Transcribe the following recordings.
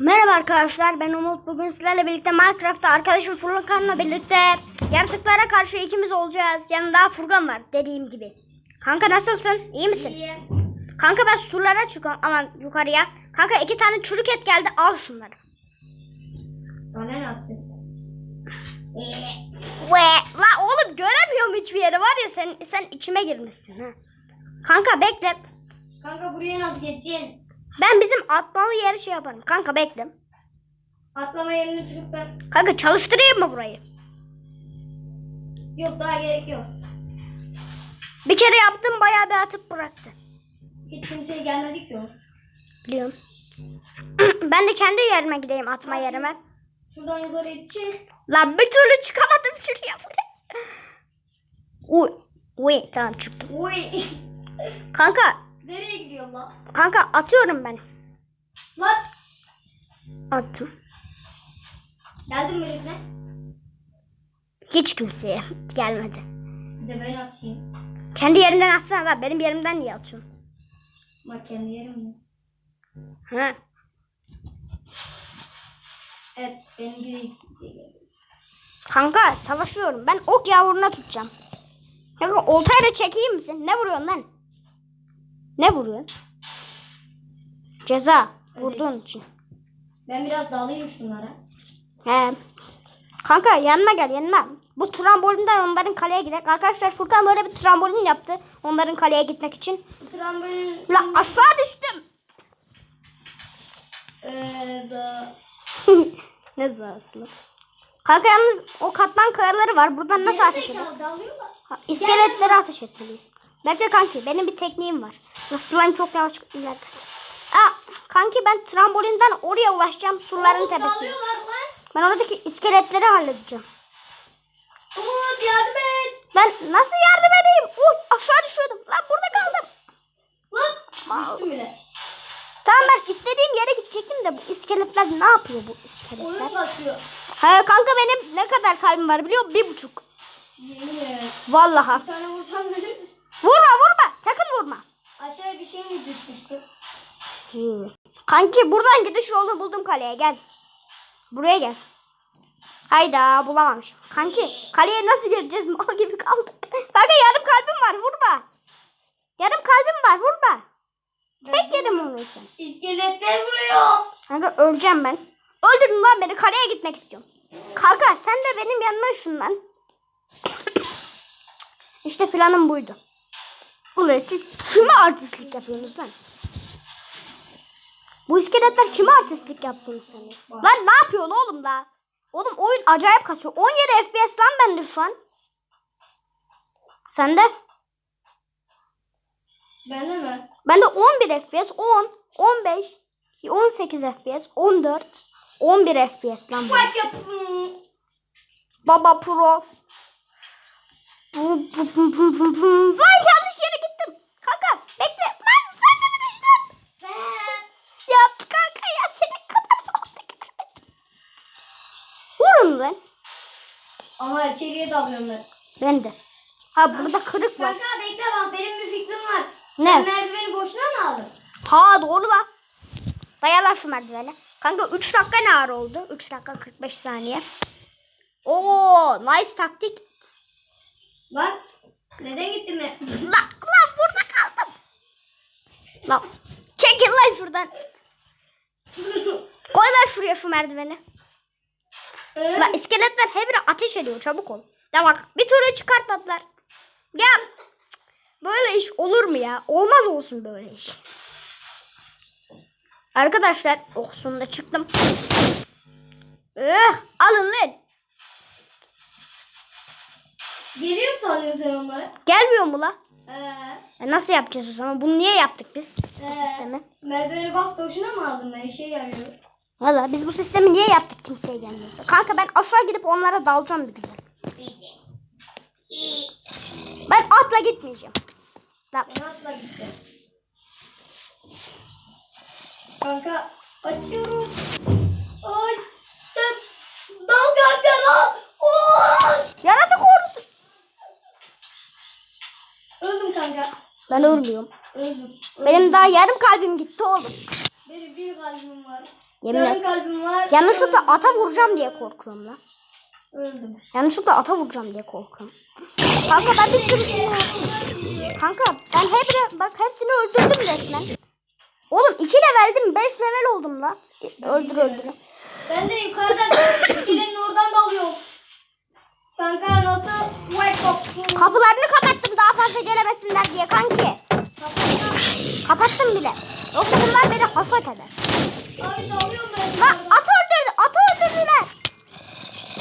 Merhaba arkadaşlar ben Umut bugün sizlerle birlikte Minecraft'ta arkadaşım Furkan'la birlikte yaratıklara karşı ikimiz olacağız. Yanında Furkan var dediğim gibi. Kanka nasılsın? İyi misin? İyi. Kanka ben surlara çıkıyorum aman yukarıya. Kanka iki tane çürük et geldi al şunları. Bana nasıl? Ve la oğlum göremiyorum hiçbir yeri var ya sen sen içime girmişsin ha. Kanka bekle. Kanka buraya nasıl geçeceksin? Ben bizim atmalı yeri şey yaparım. Kanka bekle. Atlama yerine çıkıp ben... Kanka çalıştırayım mı burayı? Yok daha gerek yok. Bir kere yaptım bayağı bir atıp bıraktı. Hiç kimseye gelmedik ki o. Biliyorum. ben de kendi yerime gideyim atma Nasıl? yerime. Şuradan yukarı çık. Lan bir türlü çıkamadım şuraya buraya. Uy. Uy tamam çıktım. Uy. Kanka. Nereye gidiyor lan? Kanka atıyorum ben. Lan. Attım. Geldin mi birisine? Hiç kimseye gelmedi. Bir de ben atayım. Kendi yerinden atsana lan. Benim yerimden niye atıyorsun? Bak kendi yerim mi? Ha. Evet benim gibi Kanka savaşıyorum. Ben ok yavruna tutacağım. Kanka oltayla çekeyim misin? Ne vuruyorsun lan? Ne vuruyorsun? Ceza. Vurduğun için. Ben biraz dalayım şunlara. He. Kanka yanıma gel yanıma. Bu trambolinden onların kaleye gidelim. Arkadaşlar Furkan böyle bir trambolin yaptı. Onların kaleye gitmek için. Bu trambolin... La aşağı düştüm. Eee da... ne zırhlı. Kanka yalnız o katman kayaları var. Buradan nasıl ateş? Gerizekalı dalıyorlar. Ha, İskeletlere ateş etmeliyiz. Bekle kanki benim bir tekniğim var. Slime çok yavaş ilerler. Aa, kanki ben trambolinden oraya ulaşacağım surların Oğlum tepesine. Ben oradaki iskeletleri halledeceğim. Umut yardım et. Ben nasıl yardım edeyim? Uy aşağı düşüyordum. Lan burada kaldım. Lan. Düştüm bile. Tamam ben istediğim yere gidecektim de bu iskeletler ne yapıyor bu Oyun iskeletler? basıyor. He kanka benim ne kadar kalbim var biliyor musun? Bir buçuk. Yemin et. Vallahi. Bir tane vursam verir misin? Vurma vurma. Sakın vurma. Aşağıya bir şey mi düşmüştü? Kanki buradan gidiş yolunu buldum kaleye gel. Buraya gel. Hayda bulamamışım. Kanki kaleye nasıl geleceğiz mal gibi kaldık. Kanka yarım kalbim var vurma. Yarım kalbim var vurma. Tek yerim olmayacağım. İskeletler vuruyor. Kanka öleceğim ben. Öldürün lan beni kaleye gitmek istiyorum. Kanka sen de benim yanıma ışınlan. işte planım buydu. Ulan siz kime artistlik yapıyorsunuz lan? Bu iskeletler kime artistlik yaptığını sanıyor? Lan ne yapıyorsun oğlum da? Oğlum oyun acayip kasıyor. 17 FPS lan bende şu an. Sende? Bende mi? Bende 11 FPS, 10, 15, 18 FPS, 14, 11 FPS lan. Bak. Baba Pro. Lan yanlış yere gittim. Kanka bekle. Lan sen de mi düştün? Ben. Ya kanka ya senin kadar oldu görmedim. Vurun lan. Ama içeriye dalıyorum ben. Ben de. Ha burada kırık var. Kanka bekle bak benim bir fikrim var. Ben Ne? merdiveni boşuna mı aldım? Ha doğru lan. Dayalar şu merdivene. Kanka 3 dakika ne ara oldu? 3 dakika 45 saniye. Oo, nice taktik. Lan. Neden gittin mi? Lan, lan burada kaldım. Lan çekil lan şuradan. Koy lan şuraya şu merdiveni. Lan iskeletler her biri ateş ediyor çabuk ol. Ya bak bir türlü çıkartmadılar. Ya böyle iş olur mu ya? Olmaz olsun böyle iş. Arkadaşlar oh sonunda çıktım. Eh, alın lan. Geliyor mu sanıyorsun sen onlara? Gelmiyor mu la? Ee, E nasıl yapacağız o zaman? Bunu niye yaptık biz? Bu Ee. sistemi. merdiveni bak boşuna mı aldın ben? İşe yarıyor. Valla biz bu sistemi niye yaptık kimseye gelmiyorsa. Kanka ben aşağı gidip onlara dalacağım bir güzel. Ben atla gitmeyeceğim. Lan Ben atla gittim. Kanka açıyorum. Açtım. Dal kanka dal. Yaratık ordusu. Öldüm kanka. Ben ölmüyorum. Öldüm. Benim daha yarım kalbim gitti oğlum. Benim bir kalbim var. Yemin et. Yanlışlıkla ata vuracağım diye korkuyorum lan. Öldüm. Yanlışlıkla ata vuracağım diye korkuyorum. Kanka ben bir sürü Kanka ben hepsini bak hepsini öldürdüm resmen. Oğlum 2 leveldim 5 level oldum lan. Öldür öldür. Ben de yukarıdan iskelenin oradan dalıyorum. Kanka nasıl? White box. Kapılarını kapattım daha fazla gelemesinler diye kanki. Kapattım bile. Yoksa bunlar beni hasat eder. Yukarıdan. at öldürdü, at öldürdüler.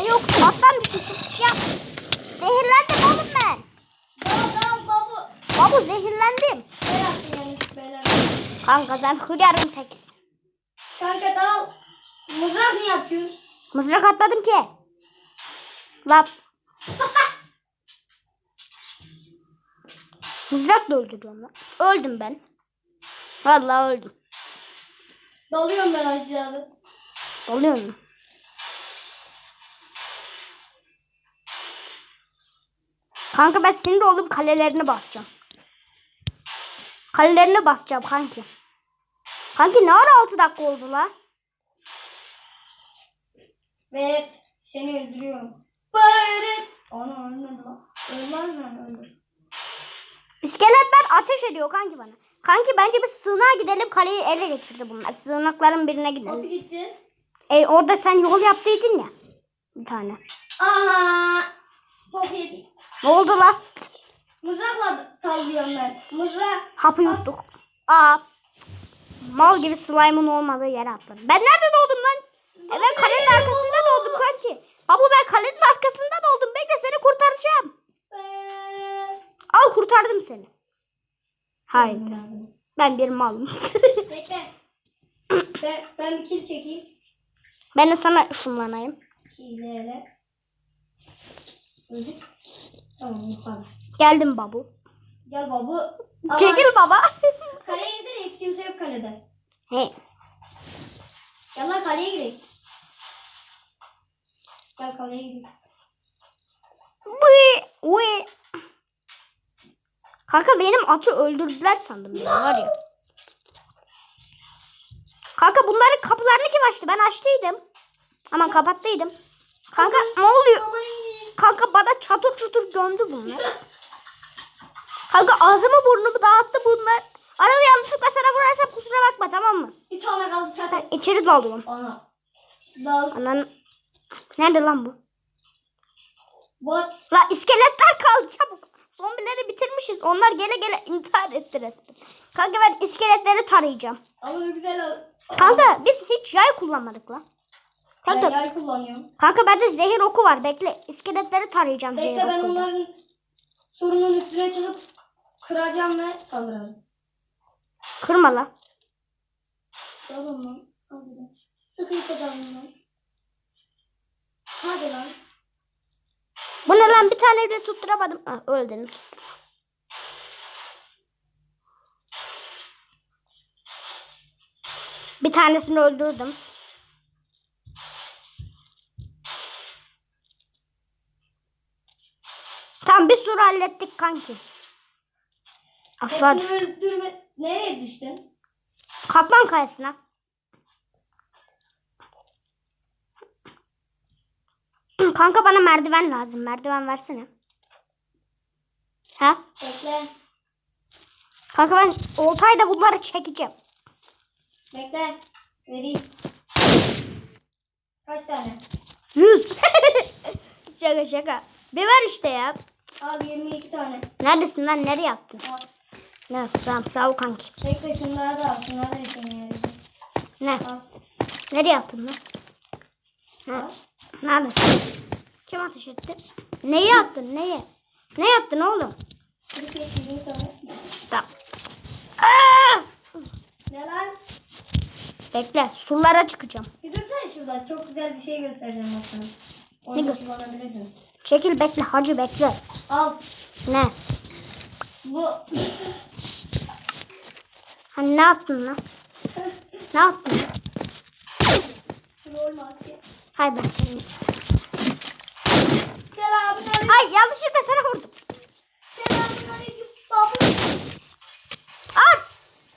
E yok attan düştüm. Ya zehirlendim oğlum ben. Babu. Babu zehirlendim. Kanka sen hıyarın tekisin. Kanka dal. Mızrak niye atıyorsun? Mızrak atmadım ki. Lan. Mızrakla öldürüyorum lan. Öldüm ben. Vallahi öldüm. Dalıyorum ben aşağıda. Oluyor mu? Kanka ben sinir olup kalelerini basacağım. Kalelerini basacağım kanki. Kanki ne ara 6 dakika oldu la? Ve seni öldürüyorum. Böyle. Ana ölmedi lan. Ölmez mi? Öldü. İskeletler ateş ediyor kanki bana. Kanki bence bir sığınağa gidelim kaleyi ele geçirdi bunlar. Sığınakların birine Nasıl gidelim. gideceğiz? E, orada sen yol yaptıydın ya. Bir tane. Aha. Ne oldu la? Mızrakla sallıyorum ben. Mızrak. Hapı yuttuk. Aa. Mal gibi slime'ın olmadığı yere atladım. Ben nerede doğdum lan? E ben kalenin arkasında doğdum kanki. Babu ben kalenin arkasında doğdum. Bekle seni kurtaracağım. Eee, Al kurtardım seni. Hayır. Ben bir malım. Bekle. ben, ben bir kill çekeyim. ben de sana ışınlanayım. Killere. Öldük. Tamam yukarı. Geldim babu. Gel babu. Ama Çekil baba. Kaleye insene hiç kimse yok kalede. He. Gel lan kaleye gidelim. Gel kaleye gidelim. Uy, uy. Kanka benim atı öldürdüler sandım ben var ya. Kanka bunların kapılarını kim açtı? Ben açtıydım. Aman kapattıydım. Kanka ne oluyor? Kanka bana çatır çutur gömdü bunlar. Kanka ağzımı burnumu dağıttı bunlar. Arada yanlışlıkla sana vurarsam kusura bakma tamam mı? Bir tane kaldı Ben zaten. içeri dalıyorum. Ana. Dal. Anan. Nerede lan bu? Bot. La iskeletler kaldı çabuk. Zombileri bitirmişiz. Onlar gele gele intihar etti resmen. Kanka ben iskeletleri tarayacağım. Ama ne güzel. Kanka biz hiç yay kullanmadık lan. Ben Kanka, yay kullanıyorum. kanka bende zehir oku var. Bekle. İskeletleri tarayacağım Bekle zehir ben okuyla. onların sorunun üstüne çıkıp kıracağım ve saldıracağım. Kırma lan. Hadi lan. Sıkıysa dalın lan. Hadi lan. Bu ne lan bir tane bile tutturamadım. Ha, öldünüz. Bir tanesini öldürdüm. Tamam bir sürü hallettik kanki. Aşağı Hepsini öldürme. Nereye düştün? Katman kayasına. Kanka bana merdiven lazım. Merdiven versene. Ha? Bekle. Kanka ben oltayla bunları çekeceğim. Bekle. Vereyim. Kaç tane? Yüz. şaka şaka. Bir ver işte ya. Al 22 tane. Neredesin lan? Nereye attın? Al. Ne? Tamam sağ ol kanki. Bekle şunları da al. Şunları da yarayacak. Ne? Al. Nereye attın lan? Ne? Neredesin? Kim ateş etti? Neyi attın? Neyi? Ne yaptın oğlum? Bir kez 20 tane. Tamam. Aa! Ne lan? Bekle. Surlara çıkacağım. Bir dursana şurada. Çok güzel bir şey göstereceğim bak sana. Ne kullanabilirsin. Çekil bekle. Hacı bekle. Al. Ne? Bu. Hani ne yaptın lan? Ne yaptın? Troll maske. Hay seni. Selamünaleyküm. Ay yanlışlıkla sana vurdum. Selamünaleyküm. Babu. Ay!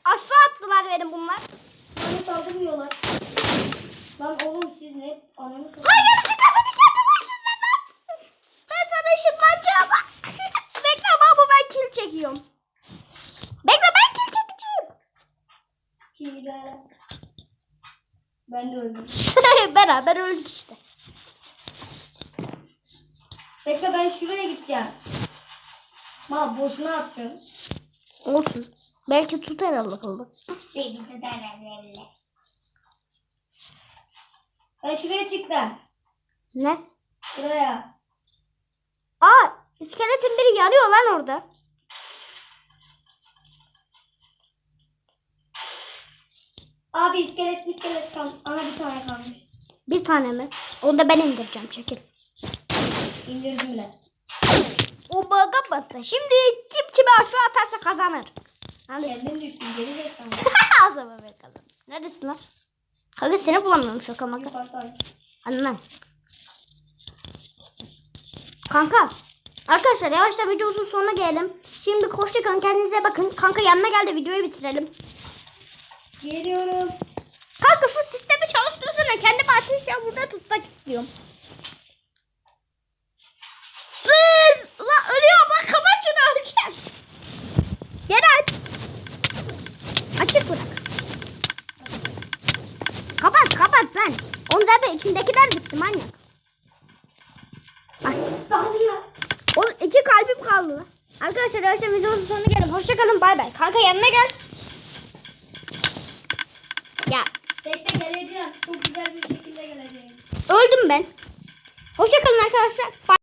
Aşağı attılar benim bunlar. Manita saldırmıyorlar. Lan oğlum siz ne ananı Hayır ışıklasını kendi başına lan. Ben sana ışınlanacağım. Bekle baba ben kill çekiyorum. Bekle ben kill çekeceğim. Hile. Ben de öldüm. Beraber öldük işte. Bekle ben şuraya gideceğim. Ma boşuna attın. Olsun. Belki tutar Allah'ım. Ben şuraya çıktım. Ne? Şuraya. Aa iskeletin biri yanıyor lan orada. Abi iskelet iskelet kal. Ana bir tane kalmış. Bir tane mi? Onu da ben indireceğim çekil. İndirdim bile. O bug'a bastı. Şimdi kim kime aşağı atarsa kazanır. Kendin düştün geri zekalı. o zaman bakalım. Neredesin lan? Kanka seni bulamıyorum şaka maka. Annem. Kanka. Arkadaşlar yavaştan videomuzun sonuna gelelim. Şimdi hoşçakalın kendinize bakın. Kanka yanına geldi videoyu bitirelim. Geliyorum. Kanka şu sistemi çalıştırsana. Kendimi ateş ya burada tutmak istiyorum. Zır! Lan ölüyor bak kapat şunu öleceğim. Geri aç. Açık bırak. Kapat kapat lan. Onun zaten içindekiler gitti manyak. Dalıyor. o iki kalbim kaldı. Arkadaşlar yavaştan videomuzun sonuna gelelim. Hoşçakalın bay bay. Kanka yanına gel. Ya Bekle geleceğim. Çok güzel bir şekilde geleceğim. öldüm ben. Hoşçakalın arkadaşlar.